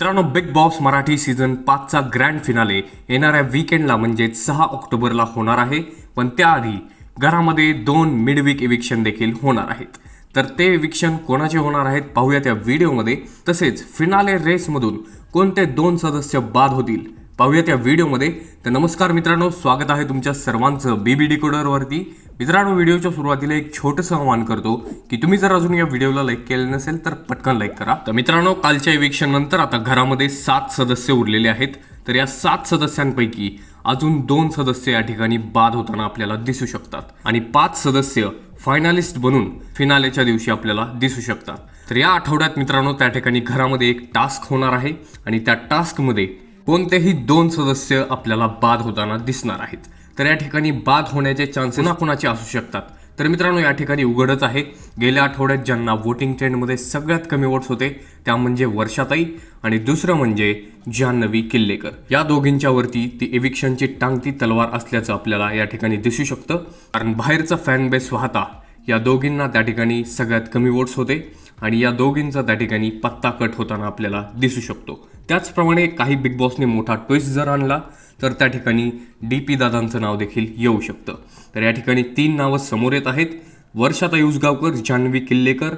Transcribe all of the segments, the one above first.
मित्रांनो big boss Marathi season पाचचा grand finale येणाऱ्या वीकेंडला म्हणजेच सहा ऑक्टोबरला होणार आहे. पण त्याआधी घरामध्ये दोन मिडवीक इविक्शन देखील होणार आहेत. तर ते इविक्शन कोणाचे होणार आहेत पाहूया त्या व्हिडिओमध्ये तसेच फिनाले रेसमधून कोणते दोन सदस्य बाद होतील पाहूया त्या व्हिडिओमध्ये तर नमस्कार मित्रांनो स्वागत आहे तुमच्या सर्वांचं बीबी डिकोडरवरती मित्रांनो व्हिडिओच्या सुरुवातीला एक छोटंसं आवाहन करतो की तुम्ही जर अजून या व्हिडिओला लाईक केलं नसेल तर पटकन लाईक करा. तर मित्रांनो कालच्या इव्हेक्शन नंतर आता घरामध्ये सात सदस्य उरलेले आहेत. तर या सात सदस्यांपैकी अजून दोन सदस्य या ठिकाणी बाद होताना आपल्याला दिसू शकतात. आणि पाच सदस्य फायनालिस्ट बनून फिनालेच्या दिवशी आपल्याला दिसू शकतात. तर या आठवड्यात मित्रांनो त्या ठिकाणी घरामध्ये एक टास्क होणार आहे. आणि त्या टास्कमध्ये कोणतेही दोन सदस्य आपल्याला बाद होताना दिसणार आहेत. तर या ठिकाणी बाद होण्याचे चान्सेस ना कोणाचे असू शकतात. तर मित्रांनो या ठिकाणी उघडच आहे. गेल्या आठवड्यात ज्यांना वोटिंग ट्रेंडमध्ये सगळ्यात कमी वोट्स होते त्या म्हणजे वर्षाताई आणि दुसरं म्हणजे जान्हवी किल्लेकर. या दोघींच्या वरती ती एविक्शनची टांगती तलवार असल्याचं आपल्याला या ठिकाणी दिसू शकतं. कारण बाहेरचा फॅन बेस वाहता या दोघींना त्या ठिकाणी सगळ्यात कमी वोट्स होते. आणि या दोघींचा त्या ठिकाणी पत्ता कट होताना आपल्याला दिसू शकतो. त्याचप्रमाणे काही बिग बॉसने मोठा ट्विस्ट जर आणला तर त्या ठिकाणी डी पी दादांचं नाव देखील येऊ शकतं. तर या ठिकाणी तीन नावं समोर येत आहेत. वर्षाताई उसगावकर जान्हवी किल्लेकर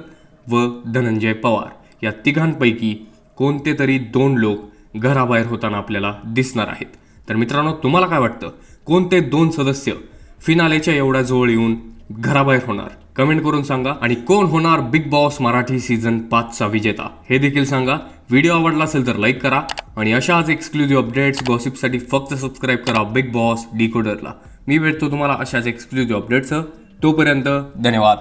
व धनंजय पवार. या तिघांपैकी कोणते तरी दोन लोक घराबाहेर होताना आपल्याला दिसणार आहेत. तर मित्रांनो तुम्हाला काय वाटतं? कोणते दोन सदस्य फिनालेच्या एवढ्या जवळ येऊन घराबाहेर होणार? कमेंट करून सांगा आणि कोण होणार बिग बॉस मराठी सीझन पाचचा विजेता हे देखील सांगा. व्हिडिओ आवडला असेल तर लाईक करा आणि अशाच एक्सक्लुझिव्ह अपडेट्स गॉसिपसाठी फक्त सबस्क्राईब करा बिग बॉस डिकोडरला. मी भेटतो तुम्हाला अशाच एक्सक्लुझिव्ह अपडेट्स तोपर्यंत धन्यवाद.